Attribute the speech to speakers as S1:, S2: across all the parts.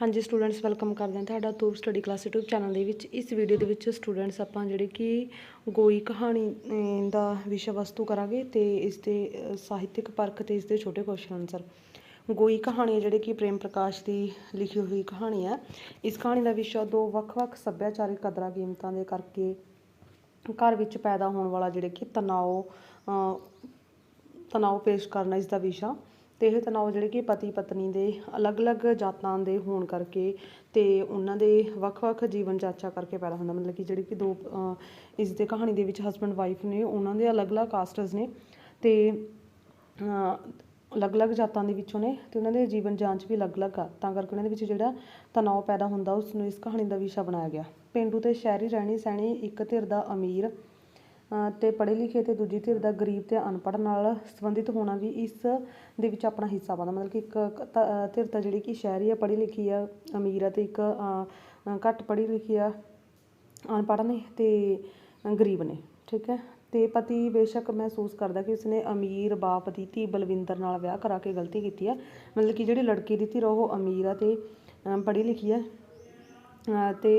S1: ਹਾਂਜੀ students welcome ਕਰਦੇ ਹਾਂ ਤੁਹਾਡਾ ਤੂਰ ਸਟੱਡੀ ਕਲਾਸ YouTube ਚੈਨਲ ਦੇ ਵਿੱਚ। ਇਸ ਵੀਡੀਓ ਦੇ ਵਿੱਚ ਸਟੂਡੈਂਟਸ ਆਪਾਂ ਜਿਹੜੇ ਕਿ ਗੋਈ ਕਹਾਣੀ ਦਾ ਵਿਸ਼ਾ ਵਸਤੂ ਕਰਾਂਗੇ ਤੇ ਇਸ ਦੇ ਸਾਹਿਤਿਕ ਪਰਖ ਤੇ ਇਸ ਦੇ ਛੋਟੇ ਕੁਐਸਚਨ ਆਨਸਰ ਗੋਈ ਕਹਾਣੀ ਜਿਹੜੇ ਕਿ ਪ੍ਰੇਮ ਪ੍ਰਕਾਸ਼ ਦੀ ਲਿਖੀ ਹੋਈ ਕਹਾਣੀ ਹੈ। ਇਸ ਕਹਾਣੀ ਦਾ ਵਿਸ਼ਾ ਦੋ ਵੱਖ-ਵੱਖ ਸੱਭਿਆਚਾਰਕ ਕਦਰਾਂ ਕੀਮਤਾਂ ਦੇ ਕਰਕੇ ਘਰ ਵਿੱਚ ਪੈਦਾ ਹੋਣ ਵਾਲਾ ਜਿਹੜੇ ਕਿ ਤਣਾਅ ਅ, ਤਣਾਅ ਪੇਸ਼ ਕਰਨਾ ਇਸ ਦਾ ਵਿਸ਼ਾ। ਅਤੇ ਇਹ ਤਣਾਅ ਜਿਹੜੇ ਕਿ ਪਤੀ ਪਤਨੀ ਦੇ ਅਲੱਗ-ਅਲੱਗ ਜਾਤਾਂ ਦੇ ਹੋਣ ਕਰਕੇ ਅਤੇ ਉਹਨਾਂ ਦੇ ਵੱਖ-ਵੱਖ ਜੀਵਨ ਜਾਚਾ ਕਰਕੇ ਪੈਦਾ ਹੁੰਦਾ। ਮਤਲਬ ਕਿ ਜਿਹੜੀ ਕਿ ਦੋ ਅ, ਇਸ ਦੇ ਕਹਾਣੀ ਦੇ ਵਿੱਚ ਹਸਬੈਂਡ ਵਾਈਫ ਨੇ ਉਹਨਾਂ ਦੇ ਅਲੱਗ-ਅਲੱਗ ਕਾਸਟਸ ਨੇ ਅਤੇ ਅਲੱਗ-ਅਲੱਗ ਜਾਤਾਂ ਦੇ ਵਿੱਚੋਂ ਨੇ ਅਤੇ ਉਹਨਾਂ ਦੇ ਜੀਵਨ ਜਾਂਚ ਵੀ ਅਲੱਗ-ਅਲੱਗ ਆ। ਤਾਂ ਕਰਕੇ ਉਹਨਾਂ ਦੇ ਵਿੱਚ ਜਿਹੜਾ ਤਣਾਅ ਪੈਦਾ ਹੁੰਦਾ ਉਸ ਨੂੰ ਇਸ ਕਹਾਣੀ ਦਾ ਵਿਸ਼ਾ ਬਣਾਇਆ ਗਿਆ। ਪੇਂਡੂ ਤੇ ਸ਼ਹਿਰੀ ਰਹਿਣੀ ਸਹਿਣੀ ਇੱਕ ਧਿਰ ਦਾ ਅਮੀਰ ਅਤੇ ਪੜ੍ਹੇ ਲਿਖੇ ਅਤੇ ਦੂਜੀ ਧਿਰ ਦਾ ਗਰੀਬ ਅਤੇ ਅਨਪੜ੍ਹ ਨਾਲ ਸੰਬੰਧਿਤ ਹੋਣਾ ਵੀ ਇਸ ਦੇ ਵਿੱਚ ਆਪਣਾ ਹਿੱਸਾ ਪਾਉਂਦਾ ਮਤਲਬ ਕਿ ਇੱਕ ਧਿਰ ਤਾਂ ਜਿਹੜੀ ਕਿ ਸ਼ਹਿਰੀ ਆ, ਪੜ੍ਹੀ ਲਿਖੀ ਆ, ਅਮੀਰ ਆ ਅਤੇ ਇੱਕ ਘੱਟ ਪੜ੍ਹੀ ਲਿਖੀ ਆ, ਅਨਪੜ੍ਹ ਨੇ ਅਤੇ ਗਰੀਬ ਨੇ, ਠੀਕ ਹੈ? ਅਤੇ ਪਤੀ ਬੇਸ਼ੱਕ ਮਹਿਸੂਸ ਕਰਦਾ ਕਿ ਉਸਨੇ ਅਮੀਰ ਬਾਪ ਦੀ ਧੀ ਬਲਵਿੰਦਰ ਨਾਲ ਵਿਆਹ ਕਰਾ ਕੇ ਗਲਤੀ ਕੀਤੀ ਹੈ ਮਤਲਬ ਕਿ ਜਿਹੜੀ ਲੜਕੀ ਦੀ ਧਿਰ ਉਹ ਅਮੀਰ ਆ ਅਤੇ ਪੜ੍ਹੀ ਲਿਖੀ ਹੈ ਅਤੇ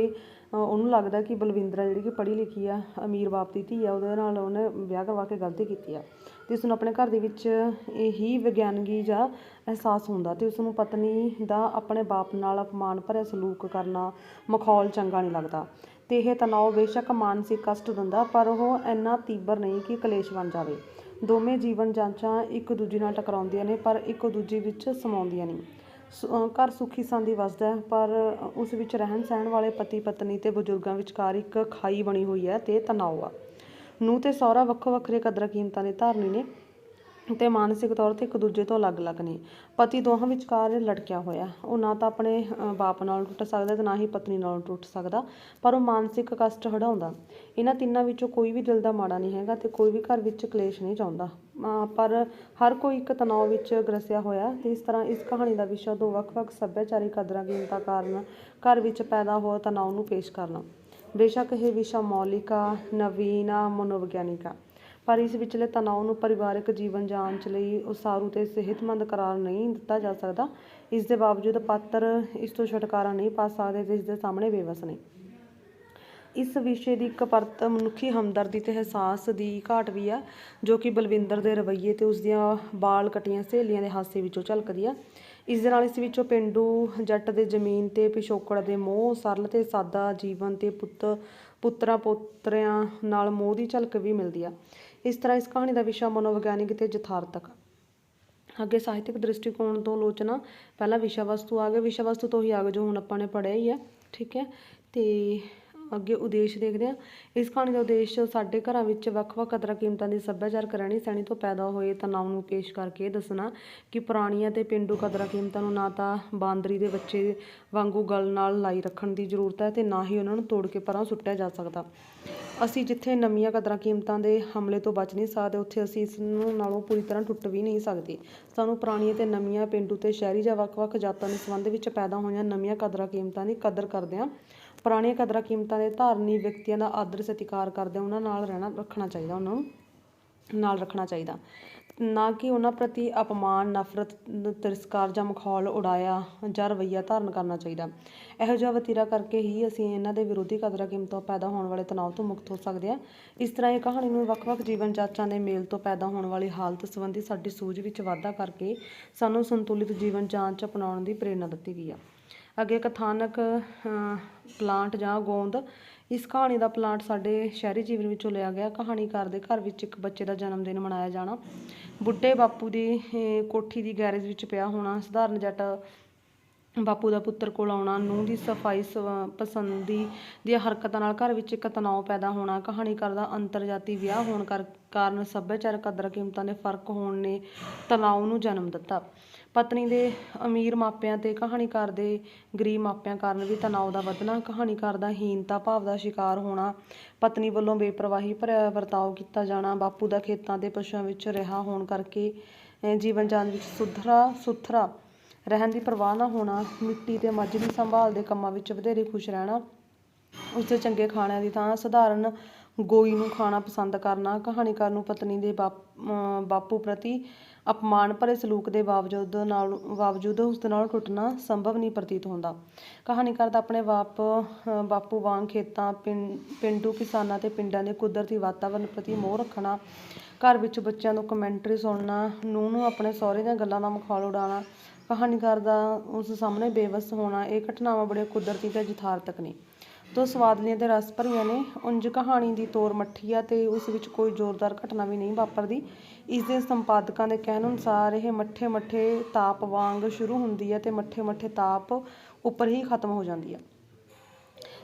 S1: ਉਹਨੂੰ ਲੱਗਦਾ ਕਿ ਬਲਵਿੰਦਰਾ ਜਿਹੜੀ ਕਿ ਪੜ੍ਹੀ ਲਿਖੀ ਆ, ਅਮੀਰ ਬਾਪ ਦੀ ਧੀ ਆ, ਉਹਦੇ ਨਾਲ ਉਹਨੇ ਵਿਆਹ ਕਰਵਾ ਕੇ ਗਲਤੀ ਕੀਤੀ ਆ। ਅਤੇ ਉਸ ਨੂੰ ਆਪਣੇ ਘਰ ਦੇ ਵਿੱਚ ਇਹੀ ਵਿਗਿਆਨਗੀ ਜਾਂ ਅਹਿਸਾਸ ਹੁੰਦਾ ਅਤੇ ਉਸ ਨੂੰ ਪਤਨੀ ਦਾ ਆਪਣੇ ਬਾਪ ਨਾਲ ਅਪਮਾਨ ਭਰਿਆ ਸਲੂਕ ਕਰਨਾ ਮਖੌਲ ਚੰਗਾ ਨਹੀਂ ਲੱਗਦਾ। ਅਤੇ ਇਹ ਤਣਾਅ ਬੇਸ਼ੱਕ ਮਾਨਸਿਕ ਕਸ਼ਟ ਦਿੰਦਾ, ਪਰ ਉਹ ਇੰਨਾ ਤੀਬਰ ਨਹੀਂ ਕਿ ਕਲੇਸ਼ ਬਣ ਜਾਵੇ। ਦੋਵੇਂ ਜੀਵਨ ਜਾਂਚਾਂ ਇੱਕ ਦੂਜੇ ਨਾਲ ਟਕਰਾਉਂਦੀਆਂ ਨੇ, ਪਰ ਇੱਕ ਦੂਜੇ ਵਿੱਚ ਸਮਾਉਂਦੀਆਂ ਨਹੀਂ ਘਰ ਸੁੱਖੀ ਸੰਦੀ ਵੱਸਦਾ ਹੈ, ਪਰ ਉਸ ਵਿੱਚ ਰਹਿਣ ਸਹਿਣ ਵਾਲੇ ਪਤੀ ਪਤਨੀ ਤੇ ਬਜ਼ੁਰਗਾਂ ਵਿਚਕਾਰ ਇੱਕ ਖਾਈ ਬਣੀ ਹੋਈ ਹੈ ਤੇ ਤਣਾਅ ਆ। ਨੂੰਹ ਤੇ ਸਹੁਰਾ ਵੱਖੋ ਵੱਖਰੇ ਕਦਰਾਂ ਕੀਮਤਾਂ ਦੇ ਧਾਰਨੀ ਨੇ। ਤੇ ਮਾਨਸਿਕ ਤੌਰ ਤੇ ਇੱਕ ਦੂਜੇ ਤੋਂ ਅਲੱਗ-ਅਲੱਗ ਨੇ। ਪਤੀ ਦੋਹਾਂ ਵਿਚਕਾਰ ਲਟਕਿਆ ਹੋਇਆ। ਉਹ ਨਾ ਤਾਂ ਆਪਣੇ ਬਾਪ ਨਾਲ ਟੁੱਟ ਸਕਦਾ ਤੇ ਨਾ ਹੀ ਪਤਨੀ ਨਾਲ ਟੁੱਟ ਸਕਦਾ, ਪਰ ਉਹ ਮਾਨਸਿਕ ਕਸ਼ਟ ਹਟਾਉਂਦਾ ਇਹਨਾਂ ਤਿੰਨਾਂ ਵਿੱਚੋਂ ਕੋਈ ਵੀ ਦਿਲ ਦਾ ਮਾੜਾ ਨਹੀਂ ਹੈਗਾ ਤੇ ਕੋਈ ਵੀ ਘਰ ਵਿੱਚ ਕਲੇਸ਼ ਨਹੀਂ ਚਾਹੁੰਦਾ। ਪਰ ਹਰ ਕੋਈ ਇੱਕ ਤਣਾਅ ਵਿੱਚ ਗਰਸਿਆ ਹੋਇਆ ਤੇ ਇਸ ਤਰ੍ਹਾਂ ਇਸ ਕਹਾਣੀ ਦਾ ਵਿਸ਼ਾ ਦੋ ਵੱਖ-ਵੱਖ ਸੱਭਿਆਚਾਰਕ ਕਦਰਾਂ ਕੀਮਤਾਂ ਕਾਰਨ ਘਰ ਵਿੱਚ ਪੈਦਾ ਹੋਇਆ ਤਣਾਅ ਨੂੰ ਪੇਸ਼ ਕਰਨਾ। ਬੇਸ਼ੱਕ ਇਹ ਵਿਸ਼ਾ ਮੌਲਿਕ ਆ ਨਵੀਨ ਆ ਮਨੋਵਿਗਿਆਨਿਕ। ਆ ਪਰ ਇਸ ਵਿਚਲੇ ਤਣਾਅ ਨੂੰ ਪਰਿਵਾਰਕ ਜੀਵਨ ਜਾਂਚ ਲਈ ਉਸਾਰੂ ਤੇ ਸਿਹਤਮੰਦ ਕਰਾਰ ਨਹੀਂ ਦਿੱਤਾ ਜਾ ਸਕਦਾ। ਇਸ ਦੇ ਬਾਵਜੂਦ ਪਾਤਰ ਇਸ ਤੋਂ ਛੁਟਕਾਰਾ ਨਹੀਂ ਪਾ ਸਕਦੇ ਤੇ ਇਸ ਦੇ ਸਾਹਮਣੇ ਬੇਵਸ ਨੇ। ਇਸ ਵਿਸ਼ੇ ਦੀ ਇੱਕ ਪਰਤ ਮਨੁੱਖੀ ਹਮਦਰਦੀ ਤੇ ਅਹਿਸਾਸ ਦੀ ਘਾਟ ਵੀ ਆ, ਜੋ ਕਿ ਬਲਵਿੰਦਰ ਦੇ ਰਵੱਈਏ ਤੇ ਉਸ ਦੀਆਂ ਬਾਲ ਕਟੀਆਂ ਸਹੇਲੀਆਂ ਦੇ ਹਾਸੇ ਵਿੱਚੋਂ ਝਲਕਦੀ ਆ। ਇਸ ਦੇ ਨਾਲ ਇਸ ਵਿੱਚੋਂ ਪਿੰਡੂ ਜੱਟ ਦੇ ਜ਼ਮੀਨ ਤੇ ਪਿਛੋਕੜ ਦੇ ਮੋਹ, ਸਰਲ ਤੇ ਸਾਦਾ ਜੀਵਨ ਤੇ ਪੁੱਤ ਪੁੱਤਰਾਂ ਪੋਤਰਿਆਂ ਨਾਲ ਮੋਹ ਦੀ ਝਲਕ ਵੀ ਮਿਲਦੀ ਆ। ਇਸ ਤਰ੍ਹਾਂ ਇਸ ਕਹਾਣੀ ਦਾ ਵਿਸ਼ਾ ਮਨੋਵਿਗਿਆਨਿਕ ਤੇ ਯਥਾਰਥਕ। ਅੱਗੇ ਸਾਹਿਤਿਕ ਦ੍ਰਿਸ਼ਟੀਕੋਣ ਤੋਂ ਆਲੋਚਨਾ, ਪਹਿਲਾਂ ਵਿਸ਼ਾ ਵਸਤੂ ਆ ਗਿਆ ਵਿਸ਼ਾ ਵਸਤੂ ਤੋਂ ਹੀ ਆ ਗਿਆ ਜੋ ਹੁਣ ਆਪਾਂ ਨੇ ਪੜ੍ਹਿਆ ਹੀ ਹੈ, ਠੀਕ ਹੈ? ਤੇ ਅੱਗੇ ਉਦੇਸ਼ ਦੇਖਦੇ ਹਾਂ। ਇਸ ਕਹਾਣੀ ਦਾ ਉਦੇਸ਼ ਸਾਡੇ ਘਰਾਂ ਵਿੱਚ ਵੱਖ-ਵੱਖ ਕਦਰਾਂ ਕੀਮਤਾਂ ਦੀ ਸੱਭਿਆਚਾਰਕ ਰਹਿਣੀ ਸਹਿਣੀ ਤੋਂ ਪੈਦਾ ਹੋਏ ਤਣਾਅ ਨੂੰ ਪੇਸ਼ ਕਰਕੇ ਦੱਸਣਾ ਕਿ ਪੁਰਾਣੀਆਂ ਤੇ ਪਿੰਡੂ ਕਦਰਾਂ ਕੀਮਤਾਂ ਨੂੰ ਨਾ ਤਾਂ ਬਾਂਦਰੀ ਦੇ ਬੱਚੇ ਵਾਂਗੂ ਗਲ ਨਾਲ ਲਾਈ ਰੱਖਣ ਦੀ ਜ਼ਰੂਰਤ ਹੈ ਤੇ ਨਾ ਹੀ ਉਹਨਾਂ ਨੂੰ ਤੋੜ ਕੇ ਪਰਾਂ ਸੁੱਟਿਆ ਜਾ ਸਕਦਾ। ਅਸੀਂ ਜਿੱਥੇ ਨਵੀਆਂ ਕਦਰਾਂ ਕੀਮਤਾਂ ਦੇ ਹਮਲੇ ਤੋਂ ਬਚ ਨਹੀਂ ਸਕਦੇ, ਉੱਥੇ ਅਸੀਂ ਇਸ ਨੂੰ ਨਾਲੋਂ ਪੂਰੀ ਤਰ੍ਹਾਂ ਟੁੱਟ ਵੀ ਨਹੀਂ ਸਕਦੇ। ਸਾਨੂੰ ਪੁਰਾਣੀਆਂ ਤੇ ਨਵੀਆਂ, ਪਿੰਡੂ ਤੇ ਸ਼ਹਿਰੀ ਜਾਂ ਵੱਖ-ਵੱਖ ਜਾਤਾਂ ਦੇ ਸੰਬੰਧ ਵਿੱਚ ਪੈਦਾ ਹੋਈਆਂ ਨਵੀਆਂ ਕਦਰਾਂ ਕੀਮਤਾਂ ਦੀ ਕਦਰ ਕਰਦੇ ਹਾਂ। ਪੁਰਾਣੀਆਂ ਕਦਰਾਂ ਕੀਮਤਾਂ ਦੇ ਧਾਰਨੀ ਵਿਅਕਤੀਆਂ ਦਾ ਆਦਰ ਸਤਿਕਾਰ ਕਰਦੇ ਉਹਨਾਂ ਨਾਲ ਰਹਿਣਾ, ਰੱਖਣਾ ਚਾਹੀਦਾ, ਉਹਨਾਂ ਨੂੰ ਨਾਲ ਰੱਖਣਾ ਚਾਹੀਦਾ। ਨਾ ਕਿ ਉਹਨਾਂ ਪ੍ਰਤੀ ਅਪਮਾਨ, ਨਫ਼ਰਤ, ਤਿਰਸਕਾਰ ਜਾਂ ਮਖੌਲ ਉਡਾਇਆ ਜਾਂ ਰਵੱਈਆ ਧਾਰਨ ਕਰਨਾ ਚਾਹੀਦਾ। ਇਹੋ ਜਿਹਾ ਵਤੀਰਾ ਕਰਕੇ ਹੀ ਅਸੀਂ ਇਹਨਾਂ ਦੇ ਵਿਰੋਧੀ ਕਦਰਾਂ ਕੀਮਤਾਂ ਪੈਦਾ ਹੋਣ ਵਾਲੇ ਤਣਾਅ ਤੋਂ ਮੁਕਤ ਹੋ ਸਕਦੇ ਹਾਂ। ਇਸ ਤਰ੍ਹਾਂ ਇਹ ਕਹਾਣੀ ਨੂੰ ਵੱਖ-ਵੱਖ ਜੀਵਨ ਜਾਂਚਾਂ ਦੇ ਮੇਲ ਤੋਂ ਪੈਦਾ ਹੋਣ ਵਾਲੀ ਹਾਲਤ ਸੰਬੰਧੀ ਸਾਡੀ ਸੂਝ ਵਿੱਚ ਵਾਧਾ ਕਰਕੇ ਸਾਨੂੰ ਸੰਤੁਲਿਤ ਜੀਵਨ ਜਾਂਚ ਅਪਣਾਉਣ ਦੀ ਪ੍ਰੇਰਨਾ ਦਿੱਤੀ ਗਈ ਆ। ਅੱਗੇ ਕਥਾਨਕ ਪਲਾਂਟ ਜਾਂ ਗੋਂਦ, ਇਸ ਕਹਾਣੀ ਦਾ ਪਲਾਂਟ ਸਾਡੇ ਸ਼ਹਿਰੀ ਜੀਵਨ ਵਿੱਚੋਂ ਲਿਆ ਗਿਆ। ਕਹਾਣੀਕਾਰ ਦੇ ਘਰ ਵਿੱਚ ਇੱਕ ਬੱਚੇ ਦਾ ਜਨਮ ਦਿਨ ਮਨਾਇਆ ਜਾਣਾ। ਬੁੱਢੇ ਬਾਪੂ ਦੀ ਕੋਠੀ ਦੀ ਗੈਰੇਜ ਵਿੱਚ ਪਿਆ ਹੋਣਾ। ਸਧਾਰਨ ਜੱਟ ਬਾਪੂ ਦਾ ਪੁੱਤਰ ਕੋਲ ਆਉਣਾ। ਨੂੰਹ ਦੀ ਸਫ਼ਾਈ ਸਵ- ਪਸੰਦੀ ਦੀਆਂ ਹਰਕਤਾਂ ਨਾਲ ਘਰ ਵਿੱਚ ਇੱਕ ਤਣਾਅ ਪੈਦਾ ਹੋਣਾ। ਕਹਾਣੀਕਾਰ ਦਾ ਅੰਤਰਜਾਤੀ ਵਿਆਹ ਹੋਣ ਕਰ, ਕਾਰਨ ਸੱਭਿਆਚਾਰਕ ਕਦਰ ਕੀਮਤਾਂ ਦੇ ਫ਼ਰਕ ਹੋਣ ਨੇ ਤਣਾਅ ਨੂੰ ਜਨਮ ਦਿੱਤਾ। ਪਤਨੀ ਦੇ ਅਮੀਰ ਮਾਪਿਆਂ ਤੇ ਕਹਾਣੀਕਾਰ ਦੇ ਗਰੀਬ ਮਾਪਿਆਂ ਕਾਰਨ ਵੀ ਤਣਾਅ ਦਾ ਵਧਣਾ ਕਹਾਣੀਕਾਰ ਦਾ ਹੀਨਤਾ ਭਾਵ ਦਾ ਸ਼ਿਕਾਰ ਹੋਣਾ, ਪਤਨੀ ਵੱਲੋਂ ਬੇਪਰਵਾਹੀ ਭਰਿਆ ਵਰਤਾਓ ਕੀਤਾ ਜਾਣਾ, ਬਾਪੂ ਦਾ ਖੇਤਾਂ ਦੇ ਪਸ਼ੂਆਂ ਵਿੱਚ ਰਿਹਾ ਹੋਣ ਕਰਕੇ ਜੀਵਨ ਜਾਨ ਵਿੱਚ ਸੁਧਰਾ, ਸੁਥਰਾ ਰਹਿਣ ਦੀ ਪਰਵਾਹ ਨਾ ਹੋਣਾ, ਮਿੱਟੀ ਤੇ ਮੱਝ ਦੀ ਸੰਭਾਲ ਦੇ ਕੰਮਾਂ ਵਿੱਚ ਵਧੇਰੇ ਖੁਸ਼ ਰਹਿਣਾ ਉਸਦੇ ਚੰਗੇ ਖਾਣਿਆਂ ਦੀ ਥਾਂ ਸਧਾਰਨ ਗੋਈ ਨੂੰ ਖਾਣਾ ਪਸੰਦ ਕਰਨਾ, ਕਹਾਣੀਕਾਰ ਨੂੰ ਪਤਨੀ ਦੇ ਬਾਪ ਅਮ ਬਾਪੂ ਪ੍ਰਤੀ ਅਪਮਾਨ ਭਰੇ ਸਲੂਕ ਦੇ ਬਾਵਜੂਦ ਨਾਲ, ਬਾਵਜੂਦ ਉਸ ਦੇ ਨਾਲ ਟੁੱਟਣਾ ਸੰਭਵ ਨਹੀਂ ਪ੍ਰਤੀਤ ਹੁੰਦਾ। ਕਹਾਣੀਕਾਰ ਦਾ ਆਪਣੇ ਬਾਪ ਬਾਪੂ ਵਾਂਗ ਖੇਤਾਂ, ਪਿੰ- ਪਿੰਡੂ ਕਿਸਾਨਾਂ ਤੇ ਪਿੰਡਾਂ ਦੇ ਕੁਦਰਤੀ ਵਾਤਾਵਰਣ ਪ੍ਰਤੀ ਮੋਹ ਰੱਖਣਾ, ਘਰ ਵਿੱਚ ਬੱਚਿਆਂ ਨੂੰ ਕਮੈਂਟਰੀ ਸੁਣਨਾ, ਨੂੰਹ ਨੂੰ ਆਪਣੇ ਸਹੁਰੇ ਦੀਆਂ ਗੱਲਾਂ ਦਾ ਮਖੌਲ ਉਡਾਉਣਾ ਕਹਾਣੀਕਾਰ ਦਾ ਉਸ ਸਾਹਮਣੇ ਬੇਵਸ ਹੋਣਾ, ਇਹ ਘਟਨਾਵਾਂ ਬੜੀਆਂ ਕੁਦਰਤੀ ਤੇ ਯਥਾਰਥਕ ਨੇ। ਤੋਂ ਸਵਾਦਲੀਆਂ ਤੇ ਰਸ ਭਰੀਆਂ ਨੇ। ਉਂਝ ਕਹਾਣੀ ਦੀ ਤੋਰ ਮੱਠੀ ਆ ਤੇ ਉਸ ਵਿੱਚ ਕੋਈ ਜ਼ੋਰਦਾਰ ਘਟਨਾ ਵੀ ਨਹੀਂ ਵਾਪਰਦੀ। ਇਸ ਦੇ ਸੰਪਾਦਕਾਂ ਦੇ ਕਹਿਣ ਅਨੁਸਾਰ ਇਹ ਮੱਠੇ ਮੱਠੇ ਤਾਪ ਵਾਂਗ ਸ਼ੁਰੂ ਹੁੰਦੀ ਹੈ ਤੇ ਮੱਠੇ ਮੱਠੇ ਤਾਪ ਉੱਪਰ ਹੀ ਖਤਮ ਹੋ ਜਾਂਦੀ ਹੈ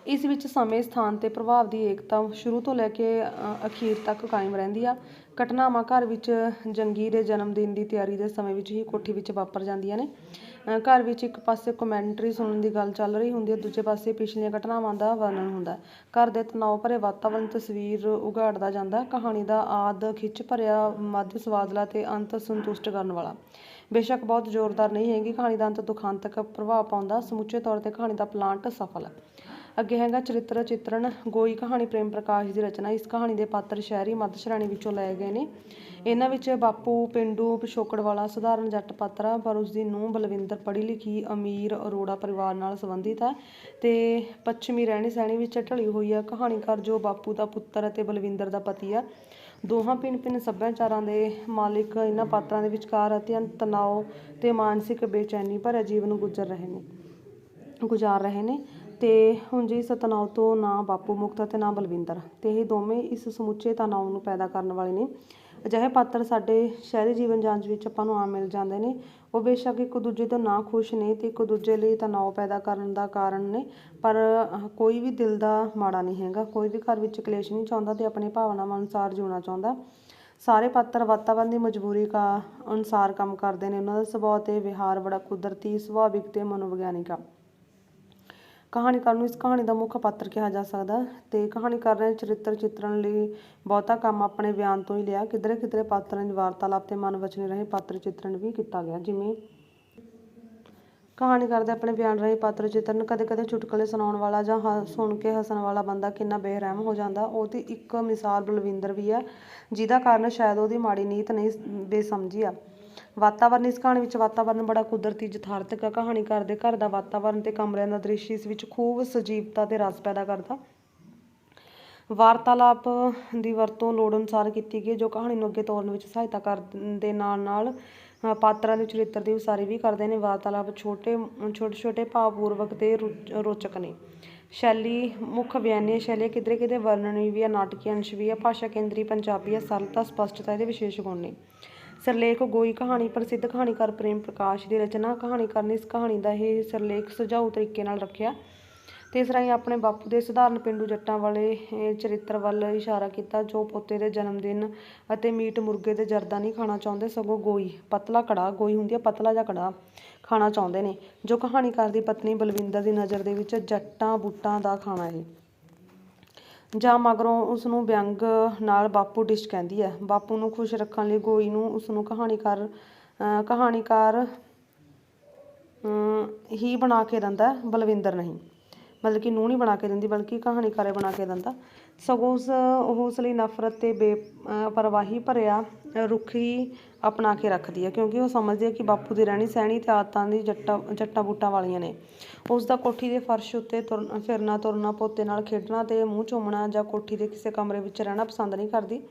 S1: ਇਸ ਵਿੱਚ ਸਮੇਂ ਸਥਾਨ ਤੇ ਪ੍ਰਭਾਵ ਦੀ ਏਕਤਾ ਸ਼ੁਰੂ ਤੋਂ ਲੈ ਕੇ ਅ, ਅਖੀਰ ਤੱਕ ਕਾਇਮ ਰਹਿੰਦੀ ਆ। ਘਟਨਾਵਾਂ ਘਰ ਵਿੱਚ ਜੰਗੀ ਦੇ ਜਨਮ ਦਿਨ ਦੀ ਤਿਆਰੀ ਦੇ ਸਮੇਂ ਵਿੱਚ ਹੀ ਕੋਠੀ ਵਿੱਚ ਵਾਪਰ ਜਾਂਦੀਆਂ ਨੇ। ਘਰ ਵਿੱਚ ਇੱਕ ਪਾਸੇ ਕਮੈਂਟਰੀ ਸੁਣਨ ਦੀ ਗੱਲ ਚੱਲ ਰਹੀ ਹੁੰਦੀ ਹੈ, ਦੂਜੇ ਪਾਸੇ ਪਿਛਲੀਆਂ ਘਟਨਾਵਾਂ ਦਾ ਵਰਣਨ ਹੁੰਦਾ ਹੈ। ਘਰ ਦੇ ਤਣਾਅ ਭਰੇ ਵਾਤਾਵਰਣ ਤਸਵੀਰ ਉਘਾੜਦਾ ਜਾਂਦਾ ਕਹਾਣੀ ਦਾ ਆਦ ਖਿੱਚ ਭਰਿਆ ਮੱਧ ਸਵਾਦਲਾ ਤੇ ਅੰਤ ਸੰਤੁਸ਼ਟ ਕਰਨ ਵਾਲਾ। ਬੇਸ਼ੱਕ ਬਹੁਤ ਜ਼ੋਰਦਾਰ ਨਹੀਂ ਹੈਗੀ, ਕਹਾਣੀ ਦਾ ਅੰਤ ਦੁਖਾਂਤਕ ਪ੍ਰਭਾਵ ਪਾਉਂਦਾ, ਸਮੁੱਚੇ ਤੌਰ ਤੇ ਕਹਾਣੀ ਦਾ ਪਲਾਂਟ ਸਫਲ ਹੈ। ਅੱਗੇ ਹੈਗਾ ਚਰਿੱਤਰ ਚਿੱਤਰਣ, ਗੋਈ ਕਹਾਣੀ, ਪ੍ਰੇਮ ਪ੍ਰਕਾਸ਼ ਦੀ ਰਚਨਾ। ਇਸ ਕਹਾਣੀ ਦੇ ਪਾਤਰ ਸ਼ਹਿਰੀ ਮੱਧ ਸ਼੍ਰੇਣੀ ਵਿੱਚੋਂ ਲਏ ਗਏ ਨੇ। ਇਹਨਾਂ ਵਿੱਚ ਬਾਪੂ, ਪਿੰਡੂ ਪਿਛੋਕੜ ਵਾਲਾ ਸਧਾਰਨ ਜੱਟ ਪਾਤਰ ਆ, ਪਰ ਉਸ ਦੀ ਨੂੰਹ ਬਲਵਿੰਦਰ ਪੜ੍ਹੀ ਲਿਖੀ, ਅਮੀਰ ਅਰੋੜਾ ਪਰਿਵਾਰ ਨਾਲ ਸੰਬੰਧਿਤ ਹੈ ਤੇ ਪੱਛਮੀ ਰਹਿਣੀ ਸਹਿਣੀ ਵਿੱਚ ਢਲੀ ਹੋਈ ਆ। ਕਹਾਣੀਕਾਰ ਜੋ ਬਾਪੂ ਦਾ ਪੁੱਤਰ ਅਤੇ ਬਲਵਿੰਦਰ ਦਾ ਪਤੀ ਆ। ਦੋਹਾਂ ਭਿੰਨ ਭਿੰਨ ਸੱਭਿਆਚਾਰਾਂ ਦੇ ਮਾਲਿਕ ਇਹਨਾਂ ਪਾਤਰਾਂ ਦੇ ਵਿਚਕਾਰ ਅਤਿਅੰਤ ਤਣਾਅ ਤੇ ਮਾਨਸਿਕ ਬੇਚੈਨੀ ਭਰਿਆ ਜੀਵਨ ਗੁਜ਼ਰ ਰਹੇ ਨੇ, ਗੁਜ਼ਾਰ ਰਹੇ ਨੇ। ਤੇ ਹੁਣ ਜੀ ਇਸ ਤਣਾਅ ਤੋਂ ਨਾ ਬਾਪੂ ਮੁਕਤ ਅਤੇ ਨਾ ਬਲਵਿੰਦਰ ਤੇ ਇਹ ਦੋਵੇਂ ਇਸ ਸਮੁੱਚੇ ਤਣਾਅ ਨੂੰ ਪੈਦਾ ਕਰਨ ਵਾਲੇ ਨੇ। ਅਜਿਹੇ ਪਾਤਰ ਸਾਡੇ ਸ਼ਹਿਰੀ ਜੀਵਨ ਜਾਂਚ ਵਿੱਚ ਆਪਾਂ ਨੂੰ ਆਮ ਮਿਲ ਜਾਂਦੇ ਨੇ। ਉਹ ਬੇਸ਼ੱਕ ਇੱਕ ਦੂਜੇ ਤੋਂ ਨਾ ਖੁਸ਼ ਨੇ ਤੇ ਇੱਕ ਦੂਜੇ ਲਈ ਤਣਾਅ ਪੈਦਾ ਕਰਨ ਦਾ ਕਾਰਨ ਨੇ। ਪਰ ਕੋਈ ਵੀ ਦਿਲ ਦਾ ਮਾੜਾ ਨਹੀਂ ਹੈਗਾ, ਕੋਈ ਵੀ ਘਰ ਵਿੱਚ ਕਲੇਸ਼ ਨਹੀਂ ਚਾਹੁੰਦਾ ਤੇ ਆਪਣੀ ਭਾਵਨਾਵਾਂ ਅਨੁਸਾਰ ਜਿਉਣਾ ਚਾਹੁੰਦਾ। ਸਾਰੇ ਪਾਤਰ ਵਾਤਾਵਰਣ ਦੀ ਮਜਬੂਰੀ ਕਾ ਅਨੁਸਾਰ ਕੰਮ ਕਰਦੇ ਨੇ। ਉਹਨਾਂ ਦਾ ਸੁਭਾਅ ਤੇ ਵਿਹਾਰ ਬੜਾ ਕੁਦਰਤੀ, ਸੁਭਾਵਿਕ ਤੇ ਮਨੋਵਿਗਿਆਨਿਕ ਆ। ਕਹਾਣੀਕਾਰ ਨੂੰ ਇਸ ਕਹਾਣੀ ਦਾ ਮੁੱਖ ਪਾਤਰ ਕਿਹਾ ਜਾ ਸਕਦਾ ਤੇ ਕਹਾਣੀਕਾਰ ਨੇ ਚਰਿੱਤਰ ਚਿੱਤਰਣ ਲਈ ਬਹੁਤਾ ਕੰਮ ਆਪਣੇ ਬਿਆਨ ਤੋਂ ਹੀ ਲਿਆ। ਕਿਧਰੇ ਕਿਧਰੇ ਪਾਤਰਾਂ ਦੀ ਵਾਰਤਾਲਾਪ ਤੇ ਮਨ ਵਚਨੇ ਰਹੇ ਪਾਤਰ ਚਿੱਤਰਣ ਵੀ ਕੀਤਾ ਗਿਆ। ਜਿਵੇਂ ਕਹਾਣੀਕਾਰ ਦੇ ਆਪਣੇ ਬਿਆਨ ਰਾਹੀਂ ਪਾਤਰ ਚਿੱਤਰਨ ਕਦੇ ਕਦੇ ਚੁਟਕਲੇ ਸੁਣਾਉਣ ਵਾਲਾ ਜਾਂ ਹ- ਸੁਣ ਕੇ ਹੱਸਣ ਵਾਲਾ ਬੰਦਾ ਕਿੰਨਾ ਬੇਰਹਿਮ ਹੋ ਜਾਂਦਾ ਉਹਦੀ ਇੱਕ ਮਿਸਾਲ ਬਲਵਿੰਦਰ ਵੀ ਹੈ ਜਿਹਦਾ ਕਾਰਨ ਸ਼ਾਇਦ ਉਹਦੀ ਮਾੜੀ ਨੀਤ ਨਹੀਂ ਬੇਸਮਝੀ ਆ। ਵਾਤਾਵਰਨ, ਇਸ ਕਹਾਣੀ ਵਿੱਚ ਵਾਤਾਵਰਨ ਬੜਾ ਕੁਦਰਤੀ, ਯਥਾਰਥਕ ਆ ਕਹਾਣੀਕਾਰ ਦੇ ਘਰ ਦਾ ਵਾਤਾਵਰਨ ਤੇ ਕਮਰਿਆਂ ਦਾ ਦ੍ਰਿਸ਼, ਇਸ ਵਿੱਚ ਖੂਬ ਸਜੀਵਤਾ ਤੇ ਰਸ ਪੈਦਾ ਕਰਦਾ। ਵਾਰਤਾਲਾਪ ਦੀ ਵਰਤੋਂ ਲੋੜ ਅਨੁਸਾਰ ਕੀਤੀ ਗਈ, ਜੋ ਕਹਾਣੀ ਨੂੰ ਅੱਗੇ ਤੋਰਨ ਵਿੱਚ ਸਹਾਇਤਾ ਕਰ ਦੇ ਨਾਲ ਨਾਲ ਪਾਤਰਾਂ ਦੇ ਚਰਿੱਤਰ ਦੀ ਉਸਾਰੀ ਵੀ ਕਰਦੇ ਨੇ। ਵਾਰਤਾਲਾਪ ਛੋਟੇ ਛੋਟੇ ਛੋਟੇ ਭਾਵਪੂਰਵਕ ਤੇ ਰੁਚ- ਰੋਚਕ ਨੇ। ਸ਼ੈਲੀ ਮੁੱਖ ਬਿਆਨੀ ਸ਼ੈਲੀ ਕਿਧਰੇ ਕਿਧਰੇ ਵਰਣਨੀ ਵੀ ਹੈ ਨਾਟਕੀ ਅੰਸ਼ ਵੀ ਹੈ ਭਾਸ਼ਾ ਕੇਂਦਰੀ, ਪੰਜਾਬੀ ਹੈ ਸਰਲਤਾ, ਸਪਸ਼ਟਤਾ, ਇਹਦੇ ਵਿਸ਼ੇਸ਼ ਗੁਣ ਨੇ। ਸਿਰਲੇਖ ਗੋਈ ਕਹਾਣੀ, ਪ੍ਰਸਿੱਧ ਕਹਾਣੀਕਾਰ ਪ੍ਰੇਮ ਪ੍ਰਕਾਸ਼ ਦੀ ਰਚਨਾ। ਕਹਾਣੀਕਾਰ ਨੇ ਇਸ ਕਹਾਣੀ ਦਾ ਇਹ ਸਿਰਲੇਖ ਸੁਝਾਊ ਤਰੀਕੇ ਨਾਲ ਰੱਖਿਆ। ਤੇ ਇਸ ਰਾਹੀਂ ਆਪਣੇ ਬਾਪੂ ਦੇ ਸਧਾਰਨ ਪਿੰਡੂ ਜੱਟਾਂ ਵਾਲੇ ਚਰਿੱਤਰ ਵੱਲ ਇਸ਼ਾਰਾ ਕੀਤਾ, ਜੋ ਪੋਤੇ ਦੇ ਜਨਮ ਦਿਨ ਅਤੇ ਮੀਟ ਮੁਰਗੇ ਦੇ ਜਰਦਾ ਨਹੀਂ ਖਾਣਾ ਚਾਹੁੰਦੇ ਸਗੋਂ ਗੋਈ, ਪਤਲਾ ਕੜਾ ਗੋਈ ਹੁੰਦੀ ਹੈ ਪਤਲਾ ਜਿਹਾ ਕੜਾ ਖਾਣਾ ਚਾਹੁੰਦੇ ਨੇ, ਜੋ ਕਹਾਣੀਕਾਰ ਦੀ ਪਤਨੀ ਬਲਵਿੰਦਰ ਦੀ ਨਜ਼ਰ ਦੇ ਵਿੱਚ ਜੱਟਾਂ ਬੂਟਾਂ ਦਾ ਖਾਣਾ ਹੈ। ਜਾਂ ਮਗਰੋਂ ਉਸ ਨੂੰ ਵਿਅੰਗ ਨਾਲ ਬਾਪੂ ਡਿਸ਼ ਕਹਿੰਦੀ ਹੈ। ਬਾਪੂ ਨੂੰ ਖੁਸ਼ ਰੱਖਣ ਲਈ ਗੋਈ ਨੂੰ ਉਸ ਨੂੰ ਕਹਾਣੀਕਾਰ ਅਹ ਕਹਾਣੀਕਾਰ ਅਮ, ਹੀ ਬਣਾ ਕੇ ਦਿੰਦਾ ਬਲਵਿੰਦਰ ਨਹੀਂ। ਮਤਲਬ ਕਿ ਨੂੰਹ ਨਹੀਂ ਬਣਾ ਕੇ ਦਿੰਦੀ ਬਲਕਿ ਕਹਾਣੀਕਾਰੇ ਬਣਾ ਕੇ ਦਿੰਦਾ। ਸਗੋਂ ਉਸ ਉਸ ਲਈ ਨਫ਼ਰਤ ਤੇ ਬੇ ਪਰਵਾਹੀ ਭਰਿਆ ਅਹ ਰੁੱਖ ਹੀ ਅਪਣਾ ਕੇ ਰੱਖਦੀ ਹੈ ਕਿਉਂਕਿ ਉਹ ਸਮਝਦੀ ਹੈ ਕਿ ਬਾਪੂ ਦੀ ਰਹਿਣੀ ਸਹਿਣੀ ਤੇ ਆਦਤਾਂ ਦੀ ਜੱਟਾ ਜੱਟਾ ਬੂਟਾਂ ਵਾਲੀਆਂ ਨੇ। ਉਸ ਦਾ ਕੋਠੀ ਦੇ ਫਰਸ਼ ਉੱਤੇ ਤੁਰਨ ਫਿਰਨਾ, ਤੁਰਨਾ, ਪੋਤੇ ਨਾਲ ਖੇਡਣਾ ਤੇ ਮੂੰਹ ਚੁੰਮਣਾ ਜਾਂ ਕੋਠੀ ਦੇ ਕਿਸੇ ਕਮਰੇ ਵਿੱਚ ਰਹਿਣਾ ਪਸੰਦ ਨਹੀਂ ਕਰਦੀ।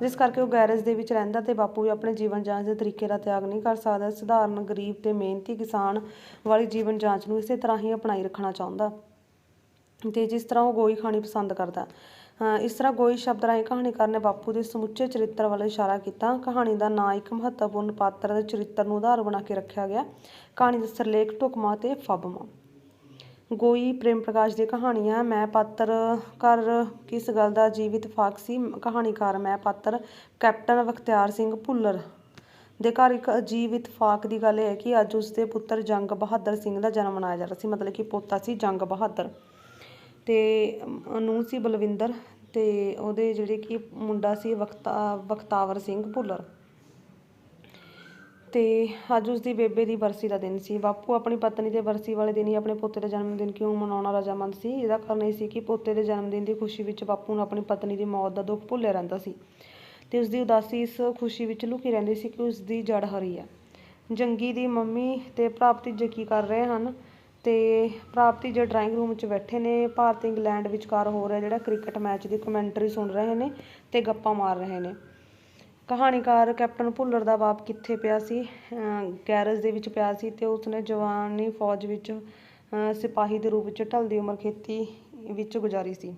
S1: ਜਿਸ ਕਰਕੇ ਉਹ ਗੈਰੇਜ ਦੇ ਵਿੱਚ ਰਹਿੰਦਾ ਤੇ ਬਾਪੂ ਵੀ ਆਪਣੇ ਜੀਵਨ ਜਾਂਚ ਦੇ ਤਰੀਕੇ ਦਾ ਤਿਆਗ ਨਹੀਂ ਕਰ ਸਕਦਾ। ਸਧਾਰਨ, ਗਰੀਬ ਤੇ ਮਿਹਨਤੀ ਕਿਸਾਨ ਵਾਲੀ ਜੀਵਨ ਜਾਂਚ ਨੂੰ ਇਸੇ ਤਰ੍ਹਾਂ ਹੀ ਅਪਣਾਈ ਰੱਖਣਾ ਚਾਹੁੰਦਾ। ਤੇ ਜਿਸ ਤਰ੍ਹਾਂ ਉਹ ਗੋਈ ਖਾਣੀ ਪਸੰਦ ਕਰਦਾ। ਇਸ ਤਰ੍ਹਾਂ ਗੋਈ ਸ਼ਬਦ ਰਾਹੀਂ ਕਹਾਣੀਕਾਰ ਨੇ ਬਾਪੂ ਦੇ ਸਮੁੱਚੇ ਚਰਿੱਤਰ ਵੱਲ ਇਸ਼ਾਰਾ ਕੀਤਾ। ਕਹਾਣੀ ਦਾ ਨਾਂ ਇੱਕ ਮਹੱਤਵਪੂਰਨ ਪਾਤਰ ਦੇ ਚਰਿੱਤਰ ਨੂੰ ਆਧਾਰ ਬਣਾ ਕੇ ਰੱਖਿਆ ਗਿਆ। ਕਹਾਣੀ ਦਾ ਸਿਰਲੇਖ ਢੁਕਮਾ ਤੇ ਫਬਮਾ ਗੋਈ ਪ੍ਰੇਮ ਪ੍ਰਕਾਸ਼ ਦੀ ਕਹਾਣੀ ਹੈ ਮੈਂ ਪਾਤਰ ਕਰ ਕਿਸ ਗੱਲ ਦਾ ਜੀਵਿਤ ਫਾਕ ਸੀ? ਕਹਾਣੀਕਾਰ, ਮੈਂ ਪਾਤਰ ਕੈਪਟਨ ਬਖਤਿਆਰ ਸਿੰਘ ਭੁੱਲਰ ਦੇ ਘਰ ਇੱਕ ਅਜੀਬ ਇਤਫਾਕ ਦੀ ਗੱਲ ਇਹ ਹੈ ਕਿ ਅੱਜ ਉਸ ਦੇ ਪੁੱਤਰ ਜੰਗ ਬਹਾਦਰ ਸਿੰਘ ਦਾ ਜਨਮ ਮਨਾਇਆ ਜਾ ਰਿਹਾ ਸੀ। ਮਤਲਬ ਕਿ ਪੋਤਾ ਸੀ ਜੰਗ ਬਹਾਦਰ। ਤੇ ਨੂੰ ਸੀ ਬਲਵਿੰਦਰ ਤੇ ਉਹਦੇ ਜਿਹੜੇ ਕਿ ਮੁੰਡਾ ਸੀ ਬਖਤਾ ਬਖਤਾਵਰ ਸਿੰਘ ਭੁੱਲਰ। ਤੇ ਅੱਜ ਉਸਦੀ ਬੇਬੇ ਦੀ ਬਰਸੀ ਦਾ ਦਿਨ ਸੀ। ਬਾਪੂ ਆਪਣੀ ਪਤਨੀ ਦੇ ਬਰਸੀ ਵਾਲੇ ਦਿਨ ਹੀ ਆਪਣੇ ਪੋਤੇ ਦਾ ਜਨਮ ਦਿਨ ਕਿਉਂ ਮਨਾਉਣਾ ਰਜਾਮੰਦ ਸੀ? ਇਹਦਾ ਕਾਰਨ ਇਹ ਸੀ ਕਿ ਪੋਤੇ ਦੇ ਜਨਮ ਦਿਨ ਦੀ ਖੁਸ਼ੀ ਵਿੱਚ ਬਾਪੂ ਨੂੰ ਆਪਣੀ ਪਤਨੀ ਦੀ ਮੌਤ ਦਾ ਦੁੱਖ ਭੁੱਲਿਆ ਰਹਿੰਦਾ ਸੀ। ਤੇ ਉਸ ਦੀ ਉਦਾਸੀ ਇਸ ਖੁਸ਼ੀ ਵਿੱਚ ਲੁਕੀ ਰਹਿੰਦੀ ਸੀ ਕਿ ਉਸ ਦੀ ਜੜ ਹਰੀ ਹੈ। ਜੰਗੀ ਦੀ ਮੰਮੀ ਤੇ ਭਰਾ ਭਤੀਜੇ ਕੀ ਕਰ ਰਹੇ ਹਨ? ਤੇ ਪ੍ਰਾਪਤੀ ਭਤੀਜੇ ਡਰਾਇੰਗ ਰੂਮ 'ਚ ਬੈਠੇ ਨੇ, ਭਾਰਤ ਇੰਗਲੈਂਡ ਵਿਚਕਾਰ ਹੋ ਰਿਹਾ ਜਿਹੜਾ ਕ੍ਰਿਕਟ ਮੈਚ ਦੀ ਕਮੈਂਟਰੀ ਸੁਣ ਰਹੇ ਨੇ ਤੇ ਗੱਪਾਂ ਮਾਰ ਰਹੇ ਨੇ। ਕਹਾਣੀਕਾਰ ਕੈਪਟਨ ਭੁੱਲਰ ਦਾ ਬਾਪ ਕਿੱਥੇ ਪਿਆ ਸੀ? ਗੈਰਜ਼ ਦੇ ਵਿੱਚ ਪਿਆ ਸੀ ਤੇ ਉਸਨੇ ਜਵਾਨੀ ਫੌਜ ਵਿੱਚ ਸਿਪਾਹੀ ਦੇ ਰੂਪ ਵਿੱਚ ਢਲਦੀ ਉਮਰ ਖੇਤੀ ਵਿੱਚ ਗੁਜ਼ਾਰੀ ਸੀ।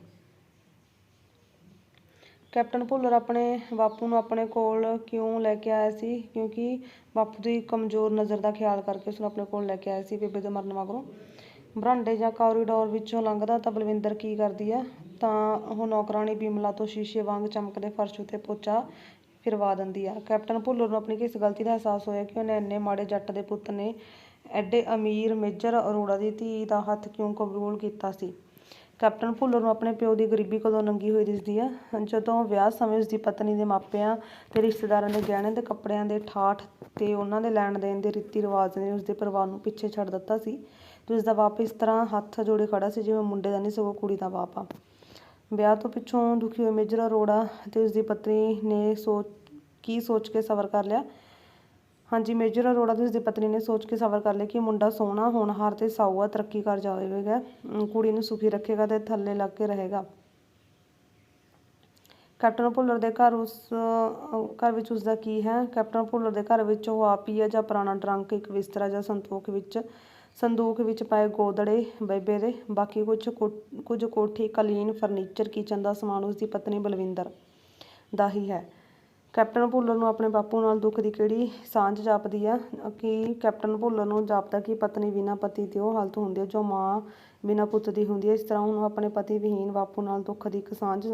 S1: ਕੈਪਟਨ ਭੁੱਲਰ ਆਪਣੇ ਬਾਪੂ ਨੂੰ ਆਪਣੇ ਕੋਲ ਕਿਉਂ ਲੈ ਕੇ ਆਇਆ ਸੀ? ਕਿਉਂਕਿ ਬਾਪੂ ਦੀ ਕਮਜ਼ੋਰ ਨਜ਼ਰ ਦਾ ਖਿਆਲ ਕਰਕੇ ਉਸਨੂੰ ਆਪਣੇ ਕੋਲ ਲੈ ਕੇ ਆਇਆ ਸੀ ਬੇਬੇ ਦੇ ਮਰਨ ਮਗਰੋਂ ਬਰਾਂਡੇ ਜਾਂ ਕੋਰੀਡੋਰ ਵਿੱਚੋਂ ਲੰਘਦਾ ਤਾਂ ਬਲਵਿੰਦਰ ਕੀ ਕਰਦੀ ਆ? ਤਾਂ ਉਹ ਨੌਕਰਾਣੀ ਬਿਮਲਾ ਤੋਂ ਸ਼ੀਸ਼ੇ ਵਾਂਗ ਚਮਕਦੇ ਫਰਸ਼ ਉੱਤੇ ਪੋਚਾ ਫਿਰਵਾ ਦਿੰਦੀ ਆ। ਕੈਪਟਨ ਭੁੱਲਰ ਨੂੰ ਆਪਣੀ ਕਿਸ ਗਲਤੀ ਦਾ ਅਹਿਸਾਸ ਹੋਇਆ ਕਿ ਉਹਨੇ ਇੰਨੇ ਮਾੜੇ ਜੱਟ ਦੇ ਪੁੱਤ ਨੇ ਐਡੇ ਅਮੀਰ ਮੇਜਰ ਅਰੋੜਾ ਦੀ ਧੀ ਦਾ ਹੱਥ ਕਿਉਂ ਕਬੂਲ ਕੀਤਾ ਸੀ? ਕੈਪਟਨ ਭੁੱਲਰ ਨੂੰ ਆਪਣੇ ਪਿਓ ਦੀ ਗਰੀਬੀ ਕਦੋਂ ਨੰਗੀ ਹੋਈ ਦਿਸਦੀ ਹੈ ਜਦੋਂ ਵਿਆਹ ਸਮੇਂ ਉਸਦੀ ਪਤਨੀ ਦੇ ਮਾਪਿਆਂ ਤੇ ਰਿਸ਼ਤੇਦਾਰਾਂ ਦੇ ਗਹਿਣੇ ਤੇ ਕੱਪੜਿਆਂ ਦੇ ਠਾਠ ਤੇ ਉਹਨਾਂ ਦੇ ਲੈਣ ਦੇਣ ਦੇ ਰੀਤੀ ਰਿਵਾਜ ਨੇ ਉਸਦੇ ਪਰਿਵਾਰ ਨੂੰ ਪਿੱਛੇ ਛੱਡ ਦਿੱਤਾ ਸੀ ਤੇ ਉਸਦਾ ਬਾਪ ਇਸ ਤਰ੍ਹਾਂ ਹੱਥ ਜੋੜੇ ਖੜਾ ਸੀ ਜਿਵੇਂ ਮੁੰਡੇ ਦਾ ਨਹੀਂ ਸਗੋਂ ਕੁੜੀ ਦਾ ਬਾਪ ਆ। ਵਿਆਹ ਤੋਂ ਪਿੱਛੋਂ ਦੁਖੀ ਹੋਏ ਮੇਜਰ ਅਰੋੜਾ ਤੇ ਉਸਦੀ ਪਤਨੀ ਨੇ ਸੋਚ, ਕੀ ਸੋਚ ਕੇ ਸਬਰ ਕਰ ਲਿਆ? ਹਾਂਜੀ ਮੇਜਰ ਅਰੋੜਾ ਤੇ ਉਸਦੀ ਪਤਨੀ ਨੇ ਸੋਚ ਕੇ ਸਬਰ ਕਰ ਲਿਆ ਕਿ ਮੁੰਡਾ ਸੋਹਣਾ ਹੋਣਹਾਰ ਤੇ ਸਾਊ ਆ, ਤਰੱਕੀ ਕਰ ਜਾਵੇਗਾ ਕੁੜੀ ਨੂੰ ਸੁਖੀ ਰੱਖੇਗਾ ਤੇ ਥੱਲੇ ਲੱਗ ਕੇ ਰਹੇਗਾ। ਕੈਪਟਨ ਭੁੱਲਰ ਦੇ ਘਰ ਉਸ ਘਰ ਵਿੱਚ ਉਸਦਾ ਕੀ ਹੈ? ਕੈਪਟਨ ਭੁੱਲਰ ਦੇ ਘਰ ਵਿੱਚ ਉਹ ਆਪ ਹੀ ਹੈ ਜਾਂ ਪੁਰਾਣਾ ਡਰੰਕ, ਇੱਕ ਬਿਸਤਰਾ ਜਾਂ ਸੰਤੋਖ ਵਿੱਚ, ਸੰਦੂਕ ਵਿੱਚ ਪਾਏ ਗੋਦੜੇ, ਬੇਬੇ ਦੇ, ਬਾਕੀ ਕੁਝ ਕੋ- ਕੁਝ ਕੋਠੀ, ਕਲੀਨ, ਫਰਨੀਚਰ, ਕਿਚਨ ਦਾ ਸਮਾਨ ਉਸਦੀ ਪਤਨੀ ਬਲਵਿੰਦਰ ਦਾ ਹੀ ਹੈ। ਕੈਪਟਨ ਭੁੱਲਰ ਨੂੰ ਆਪਣੇ ਬਾਪੂ ਨਾਲ ਦੁੱਖ ਦੀ ਕਿਹੜੀ ਸਾਂਝ ਜਾਪਦੀ ਆ? ਕਿ ਕੈਪਟਨ ਭੁੱਲਰ ਨੂੰ ਜਾਪਦਾ ਕਿ ਪਤਨੀ ਬਿਨਾਂ ਪਤੀ ਦੀ ਉਹ ਹਾਲਤ ਹੁੰਦੀ ਹੈ ਜੋ ਮਾਂ ਬਿਨਾਂ ਪੁੱਤ ਦੀ ਹੁੰਦੀ ਹੈ ਇਸ ਤਰ੍ਹਾਂ ਉਹਨੂੰ ਆਪਣੇ ਪਤੀ ਵਿਹੀਨ ਬਾਪੂ ਨਾਲ ਦੁੱਖ ਦੀ ਇੱਕ ਸਾਂਝ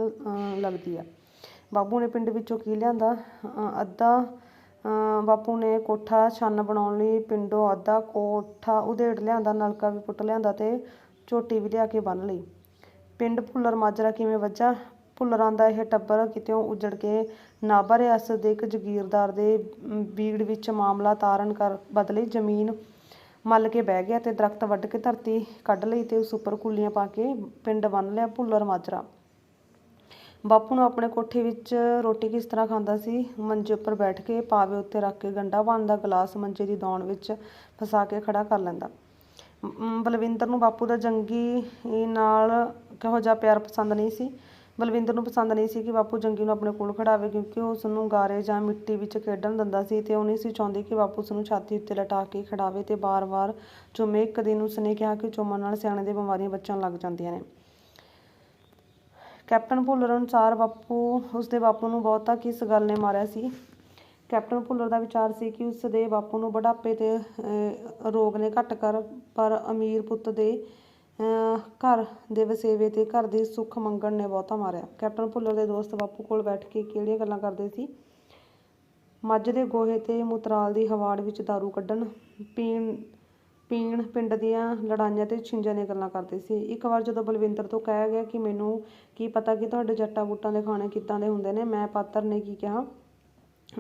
S1: ਲੱਗਦੀ ਆ। ਬਾਪੂ ਨੇ ਪਿੰਡ ਵਿੱਚੋਂ ਕੀ ਲਿਆਂਦਾ? ਅੱਧਾ ਬਾਪੂ ਨੇ ਕੋਠਾ ਛੰਨ ਬਣਾਉਣ ਲਈ ਪਿੰਡੋਂ ਅੱਧਾ ਕੋਠਾ ਉਧੇੜ ਲਿਆਂਦਾ, ਨਲਕਾ ਵੀ ਪੁੱਟ ਲਿਆਂਦਾ ਤੇ ਝੋਟੀ ਵੀ ਲਿਆ ਕੇ ਬੰਨ ਲਈ। ਪਿੰਡ ਭੁੱਲਰ ਮਾਜਰਾ ਕਿਵੇਂ ਵੱਜਾ? ਭੁੱਲਰਾਂ ਦਾ ਇਹ ਟੱਬਰ ਕਿਤਿਓਂ ਉੱਜੜ ਕੇ ਨਾਭਾ ਰਿਆਸਤ ਦੇ ਇੱਕ ਜ਼ਗੀਰਦਾਰ ਦੇ ਬੀੜ ਵਿੱਚ ਮਾਮਲਾ ਤਾਰਨ ਕਰ ਬਦਲੇ ਜ਼ਮੀਨ ਮੱਲ ਕੇ ਬਹਿ ਗਿਆ ਤੇ ਦਰਖਤ ਵੱਢ ਕੇ ਧਰਤੀ ਕੱਢ ਲਈ ਤੇ ਉਸ ਉੱਪਰ ਕੁੱਲੀਆਂ ਪਾ ਕੇ ਪਿੰਡ ਬੰਨ ਲਿਆ ਭੁੱਲਰ ਮਾਜਰਾ। ਬਾਪੂ ਨੂੰ ਆਪਣੇ ਕੋਠੇ ਵਿੱਚ ਰੋਟੀ ਕਿਸ ਤਰ੍ਹਾਂ ਖਾਂਦਾ ਸੀ? ਮੰਜੇ ਉੱਪਰ ਬੈਠ ਕੇ ਪਾਵੇ ਉੱਤੇ ਰੱਖ ਕੇ ਗੰਡਾ ਪਾਣੀ ਦਾ ਗਲਾਸ ਮੰਜੇ ਦੀ ਦੌਣ ਵਿੱਚ ਫਸਾ ਕੇ ਖੜਾ ਕਰ ਲੈਂਦਾ। ਬਲਵਿੰਦਰ ਨੂੰ ਬਾਪੂ ਦਾ ਜੰਗੀ ਨਾਲ ਕਿਹੋ ਜਿਹਾ ਪਿਆਰ ਪਸੰਦ ਨਹੀਂ ਸੀ। ਬਲਵਿੰਦਰ ਨੂੰ ਪਸੰਦ ਨਹੀਂ ਸੀ ਕਿ ਬਾਪੂ ਜੰਗੀ ਨੂੰ ਆਪਣੇ ਕੋਲ ਖੜਾਵੇ ਕਿਉਂਕਿ ਉਹ ਉਸ ਨੂੰ ਗਾਰੇ ਜਾਂ ਮਿੱਟੀ ਵਿੱਚ ਖੇਡਣ ਦਿੰਦਾ ਸੀ ਤੇ ਉਹ ਨਹੀਂ ਸੀ ਚਾਹੁੰਦੀ ਕਿ ਬਾਪੂ ਉਸ ਨੂੰ ਛਾਤੀ ਉੱਤੇ ਲਟਾ ਕੇ ਖੜਾਵੇ ਤੇ ਬਾਰ-ਬਾਰ ਚੁੰਮੇ। ਇੱਕ ਦਿਨ ਉਸਨੇ ਕਿਹਾ ਕਿ ਚੁੰਮਣ ਨਾਲ ਸਿਆਣੇ ਦੇ ਬਿਮਾਰੀਆਂ ਬਚਣ ਲੱਗ ਜਾਂਦੀਆਂ ਨੇ। ਕੈਪਟਨ ਭੁੱਲਰ ਅਨੁਸਾਰ ਬਾਪੂ ਉਸਦੇ ਬਾਪੂ ਨੂੰ ਬਹੁਤਾ ਕਿਸ ਗੱਲ ਨੇ ਮਾਰਿਆ ਸੀ। ਕੈਪਟਨ ਭੁੱਲਰ ਦਾ ਵਿਚਾਰ ਸੀ ਕਿ ਉਸ ਦੇ ਬਾਪੂ ਨੂੰ ਬੁਢਾਪੇ ਤੇ ਅਹ, ਰੋਗ ਨੇ ਘੱਟ ਕਰ ਪਰ ਅਮੀਰ ਪੁੱਤ ਦੇ ਘਰ ਦੇ ਵਸੇਵੇ ਤੇ ਘਰ ਦੀ ਸੁੱਖ ਮੰਗਣ ਨੇ ਬਹੁਤਾ ਮਾਰਿਆ। ਕੈਪਟਨ ਭੁੱਲਰ ਦੇ ਦੋਸਤ ਬਾਪੂ ਕੋਲ ਬੈਠ ਕੇ ਕਿਹੜੀਆਂ ਗੱਲਾਂ ਕਰਦੇ ਸੀ? ਮੱਝ ਦੇ ਗੋਹੇ ਤੇ ਮੁਤਰਾਲ ਦੀ ਹਵਾੜ ਵਿੱਚ दारू ਕੱਢਣ ਪੀਣ ਪੀਣ ਪਿੰਡ ਦੀਆਂ ਲੜਾਈਆਂ ਤੇ ਛਿੰਜਾਂ ਦੀਆਂ ਗੱਲਾਂ ਕਰਦੇ ਸੀ। ਇੱਕ ਵਾਰ ਜਦੋਂ ਬਲਵਿੰਦਰ ਤੋਂ ਕਹਿ ਗਿਆ ਕਿ ਮੈਨੂੰ ਕੀ ਪਤਾ ਕਿ ਤੁਹਾਡੇ ਜੱਟਾਂ ਬੂਟਾਂ ਦੇ ਖਾਣੇ ਕਿੱਦਾਂ ਦੇ ਹੁੰਦੇ ਨੇ ਮੈਂ ਪਾਤਰ ਨੇ ਕੀ ਕਿਹਾ?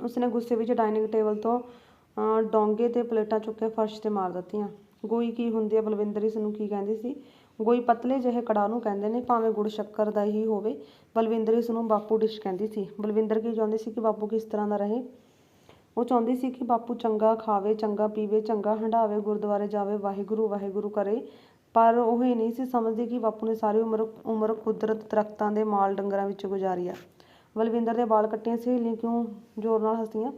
S1: ਉਸਨੇ ਗੁੱਸੇ ਵਿੱਚ ਡਾਈਨਿੰਗ ਟੇਬਲ ਤੋਂ ਅਹ, ਡੋਂਗੇ ਤੇ ਪਲੇਟਾਂ ਚੁੱਕ ਕੇ ਫਰਸ਼ ਤੇ ਮਾਰ ਦਿੱਤੀਆਂ। ਗੋਈ ਕੀ ਹੁੰਦੀ ਹੈ ਬਲਵਿੰਦਰ ਇਸ ਨੂੰ ਕੀ ਕਹਿੰਦੀ ਸੀ? ਗੋਈ ਪਤਲੇ ਜਿਹੇ ਕੜਾਹ ਨੂੰ ਕਹਿੰਦੇ ਨੇ, ਭਾਵੇਂ ਗੁੜ ਸ਼ੱਕਰ ਦਾ ਹੀ ਹੋਵੇ, ਬਲਵਿੰਦਰ ਇਸ ਨੂੰ ਬਾਪੂ ਡਿਸ਼ ਕਹਿੰਦੀ ਸੀ। ਬਲਵਿੰਦਰ ਕੀ ਚਾਹੁੰਦੀ ਸੀ ਕਿ ਬਾਪੂ ਕਿਸ ਤਰ੍ਹਾਂ ਦਾ ਰਹੇ? ਉਹ ਚਾਹੁੰਦੀ ਸੀ ਕਿ ਬਾਪੂ ਚੰਗਾ ਖਾਵੇ, ਚੰਗਾ ਪੀਵੇ, ਚੰਗਾ ਹੰਡਾਵੇ, ਗੁਰਦੁਆਰੇ ਜਾਵੇ, ਵਾਹਿਗੁਰੂ ਵਾਹਿਗੁਰੂ ਕਰੇ। ਪਰ ਉਹ ਇਹ ਨਹੀਂ ਸੀ ਸਮਝਦੀ ਕਿ ਬਾਪੂ ਨੇ ਸਾਰੀ ਉਮਰ ਉਮਰ ਕੁਦਰਤ ਦਰਖਤਾਂ ਦੇ ਮਾਲ ਡੰਗਰਾਂ ਵਿੱਚ ਗੁਜ਼ਾਰੀ ਆ। ਬਲਵਿੰਦਰ ਦੇ ਵਾਲ ਕੱਟੀਆਂ ਸਹੇਲੀਆਂ ਕਿਉਂ ਜ਼ੋਰ ਨਾਲ ਹੱਸੀਆਂ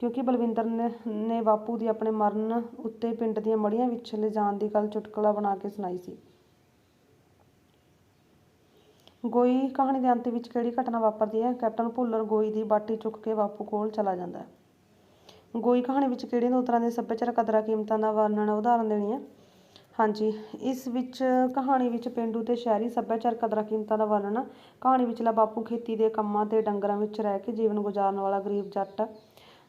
S1: ਕਿਉਂਕਿ ਬਲਵਿੰਦਰ ਨੇ ਨੇ ਬਾਪੂ ਦੀ ਆਪਣੇ ਮਰਨ ਉੱਤੇ ਪਿੰਡ ਦੀਆਂ ਮੜੀਆਂ ਵਿੱਚ ਲਿਜਾਣ ਦੀ ਗੱਲ ਚੁਟਕਲਾ ਬਣਾ ਕੇ ਸੁਣਾਈ ਸੀ। ਗੋਈ ਕਹਾਣੀ ਦੇ ਅੰਤ ਵਿੱਚ ਕਿਹੜੀ ਘਟਨਾ ਵਾਪਰਦੀ ਹੈ? ਕੈਪਟਨ ਭੁੱਲਰ ਗੋਈ ਦੀ ਬਾਟੀ ਚੁੱਕ ਕੇ ਬਾਪੂ ਕੋਲ ਚਲਾ ਜਾਂਦਾ ਹੈ। ਗੋਈ ਕਹਾਣੀ ਵਿੱਚ ਕਿਹੜੀਆਂ ਦੋ ਤਰ੍ਹਾਂ ਦੇ ਸੱਭਿਆਚਾਰਕ ਕਦਰਾਂ ਕੀਮਤਾਂ ਦਾ ਵਰਣਨ ਉਦਾਹਰਨ ਦੇਣੀ ਹੈ ਹਾਂਜੀ, ਇਸ ਵਿੱਚ ਕਹਾਣੀ ਵਿੱਚ ਪਿੰਡੂ ਤੇ ਸ਼ਹਿਰੀ ਸੱਭਿਆਚਾਰ ਕਦਰਾਂ ਕੀਮਤਾਂ ਦਾ ਵਰਣਨ ਕਹਾਣੀ ਵਿਚਲਾ ਬਾਪੂ ਖੇਤੀ ਦੇ ਕੰਮਾਂ ਤੇ ਡੰਗਰਾਂ ਵਿੱਚ ਰਹਿ ਕੇ ਜੀਵਨ ਗੁਜ਼ਾਰਨ ਵਾਲਾ ਗਰੀਬ ਜੱਟ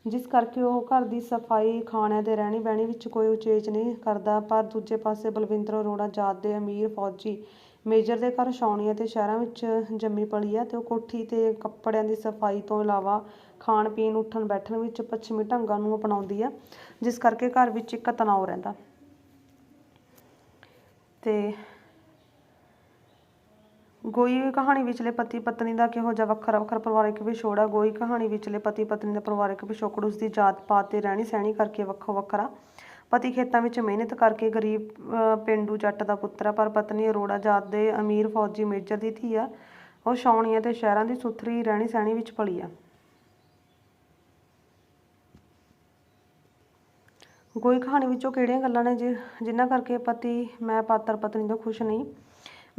S1: ਜਿਸ ਕਰਕੇ ਉਹ ਘਰ ਦੀ ਸਫ਼ਾਈ ਖਾਣਿਆਂ ਤੇ ਰਹਿਣੀ ਬਹਿਣੀ ਵਿੱਚ ਕੋਈ ਉਚੇਚ ਨਹੀਂ ਕਰਦਾ। ਪਰ ਦੂਜੇ ਪਾਸੇ ਬਲਵਿੰਦਰ ਅਰੋੜਾ ਜਾਤ ਦੇ ਅਮੀਰ ਫੌਜੀ, ਮੇਜਰ ਦੇ ਘਰ ਛਾਉਣੀ ਅਤੇ ਸ਼ਹਿਰਾਂ ਵਿੱਚ ਜੰਮੀ ਪਲੀ ਹੈ ਅਤੇ ਉਹ ਕੋਠੀ ਅਤੇ ਕੱਪੜਿਆਂ ਦੀ ਸਫ਼ਾਈ ਤੋਂ ਇਲਾਵਾ ਖਾਣ ਪੀਣ ਉੱਠਣ ਬੈਠਣ ਵਿੱਚ ਪੱਛਮੀ ਢੰਗਾਂ ਨੂੰ ਅਪਣਾਉਂਦੀ ਹੈ ਜਿਸ ਕਰਕੇ ਘਰ ਵਿੱਚ ਇੱਕ ਤਣਾਅ ਰਹਿੰਦਾ। ਅਤੇ ਗੋਈ ਕਹਾਣੀ ਵਿਚਲੇ ਪਤੀ ਪਤਨੀ ਦਾ ਕਿਹੋ ਜਿਹਾ ਵੱਖਰਾ ਵੱਖਰਾ ਪਰਿਵਾਰਕ ਵਿਛੋੜਾ ਗੋਈ ਕਹਾਣੀ ਵਿਚਲੇ ਪਤੀ ਪਤਨੀ ਦਾ ਪਰਿਵਾਰਕ ਪਿਛੋਕੜ ਉਸ ਦੀ ਜਾਤ ਪਾਤ ਤੇ ਰਹਿਣੀ ਸਹਿਣੀ ਕਰਕੇ ਵੱਖੋ ਵੱਖਰਾ। ਪਤੀ ਖੇਤਾਂ ਵਿੱਚ ਮਿਹਨਤ ਕਰਕੇ ਗਰੀਬ ਅਹ, ਪੇਂਡੂ ਜੱਟ ਦਾ ਪੁੱਤਰ ਆ ਪਰ ਪਤਨੀ ਅਰੋੜਾ ਜਾਤ ਦੇ ਅਮੀਰ ਫੌਜੀ ਮੇਜਰ ਦੀ ਧੀ ਆ। ਉਹ ਛਾਉਣੀਆਂ ਤੇ ਸ਼ਹਿਰਾਂ ਦੀ ਸੁਥਰੀ ਰਹਿਣੀ ਸਹਿਣੀ ਵਿੱਚ ਪਲੀ ਆ। ਗੋਈ ਕਹਾਣੀ ਵਿੱਚੋਂ ਕਿਹੜੀਆਂ ਗੱਲਾਂ ਨੇ ਜਿ- ਜਿਨ੍ਹਾਂ ਕਰਕੇ ਪਤੀ ਮੈਂ ਪਾਤਰ ਪਤਨੀ ਤੋਂ ਖੁਸ਼ ਨਹੀਂ?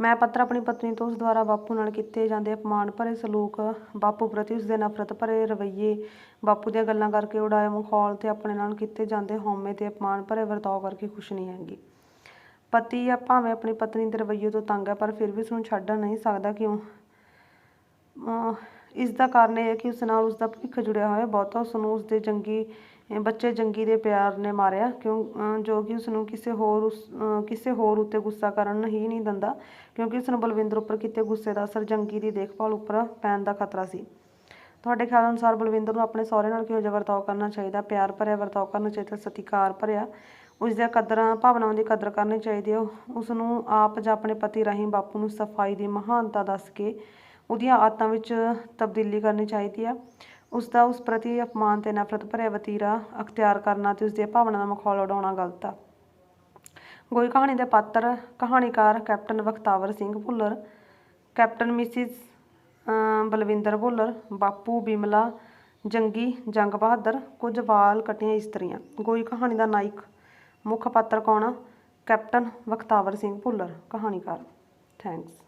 S1: ਮੈਂ ਪੱਤਰ ਆਪਣੀ ਪਤਨੀ ਤੋਂ ਉਸ ਦੁਆਰਾ ਬਾਪੂ ਨਾਲ ਕੀਤੇ ਜਾਂਦੇ ਅਪਮਾਨ ਭਰੇ ਸਲੂਕ, ਬਾਪੂ ਪ੍ਰਤੀ ਉਸ ਦੇ ਨਫ਼ਰਤ ਭਰੇ ਰਵੱਈਏ, ਬਾਪੂ ਦੀਆਂ ਗੱਲਾਂ ਕਰਕੇ ਉਡਾਏ ਮਖੌਲ ਤੇ ਆਪਣੇ ਨਾਲ ਕੀਤੇ ਜਾਂਦੇ ਹਉਮੈ ਤੇ ਅਪਮਾਨ ਭਰੇ ਵਰਤਾਓ ਕਰਕੇ ਖੁਸ਼ ਨਹੀਂ ਹੈਗੀ। ਪਤੀ ਆ ਭਾਵੇਂ ਆਪਣੀ ਪਤਨੀ ਦੇ ਰਵੱਈਏ ਤੋਂ ਤੰਗ ਹੈ, ਪਰ ਫਿਰ ਵੀ ਉਸ ਨੂੰ ਛੱਡ ਨਹੀਂ ਸਕਦਾ ਕਿਉਂ? ਅਹ ਇਸ ਦਾ ਕਾਰਨ ਇਹ ਹੈ ਕਿ ਉਸ ਨਾਲ ਉਸ ਦਾ ਭਵਿੱਖ ਜੁੜਿਆ ਹੋਇਆ ਬਹੁਤਾ ਉਸ ਨੂੰ ਉਸ ਦੇ ਜੰਗੀ ਬੱਚੇ ਜੰਗੀ ਦੇ ਪਿਆਰ ਨੇ ਮਾਰਿਆ, ਕਿਉਂ ਜੋ ਕਿ ਉਸ ਨੂੰ ਕਿਸੇ ਹੋਰ ਉਸ ਕਿਸੇ ਹੋਰ ਉੱਤੇ ਗੁੱਸਾ ਕਰਨ ਹੀ ਨਹੀਂ ਦਿੰਦਾ, ਕਿਉਂਕਿ ਉਸ ਨੂੰ ਬਲਵਿੰਦਰ ਉੱਪਰ ਕੀਤੇ ਗੁੱਸੇ ਦਾ ਅਸਰ ਜੰਗੀ ਦੀ ਦੇਖਭਾਲ ਉੱਪਰ ਪੈਣ ਦਾ ਖਤਰਾ ਸੀ। ਤੁਹਾਡੇ ਖਿਆਲ ਅਨੁਸਾਰ ਬਲਵਿੰਦਰ ਨੂੰ ਆਪਣੇ ਸਹੁਰੇ ਨਾਲ ਕਿਹੋ ਜਿਹਾ ਵਰਤਾਓ ਕਰਨਾ ਚਾਹੀਦਾ? ਪਿਆਰ ਭਰਿਆ, ਵਰਤਾਓ ਕਰਨਾ ਚਾਹੀਦਾ, ਸਤਿਕਾਰ ਭਰਿਆ? ਉਸ ਦੀਆਂ ਕਦਰਾਂ, ਭਾਵਨਾਵਾਂ ਦੀ ਕਦਰ ਕਰਨੀ ਚਾਹੀਦੀ ਹੈ। ਉਸ ਨੂੰ ਆਪ ਜਾਂ ਆਪਣੇ ਪਤੀ ਰਾਹੀਂ ਬਾਪੂ ਨੂੰ ਸਫ਼ਾਈ ਦੀ ਮਹਾਨਤਾ ਦੱਸ ਕੇ ਉਹਦੀਆਂ ਆਦਤਾਂ ਵਿੱਚ ਤਬਦੀਲੀ ਕਰਨੀ ਚਾਹੀਦੀ ਆ ਉਸ ਦਾ ਉਸ ਪ੍ਰਤੀ ਅਪਮਾਨ ਤੇ ਨਫ਼ਰਤ ਭਰਿਆ ਵਤੀਰਾ ਅਖਤਿਆਰ ਕਰਨਾ ਤੇ ਉਸ ਦੀਆਂ ਭਾਵਨਾਵਾਂ ਦਾ ਮਖੌਲ ਉਡਾਉਣਾ ਗਲਤ ਆ। ਗੋਈ ਕਹਾਣੀ ਦੇ ਪਾਤਰ, ਕਹਾਣੀਕਾਰ captain Vakhtawar Singh Bhullar, captain Mrs Balwinder Bhullar, ਬਾਪੂ ਬਿਮਲਾ, ਜੰਗੀ ਜੰਗ ਬਹਾਦਰ, ਕੁਝ ਵਾਲ ਕਟੀਆਂ ਇਸਤਰੀਆਂ। ਗੋਈ ਕਹਾਣੀ ਦਾ ਨਾਇਕ, ਮੁੱਖ ਪਾਤਰ ਕੌਣ ਕੈਪਟਨ ਬਖਤਾਵਰ ਸਿੰਘ ਭੁੱਲਰ, ਕਹਾਣੀਕਾਰ। ਥੈਂਕਸ।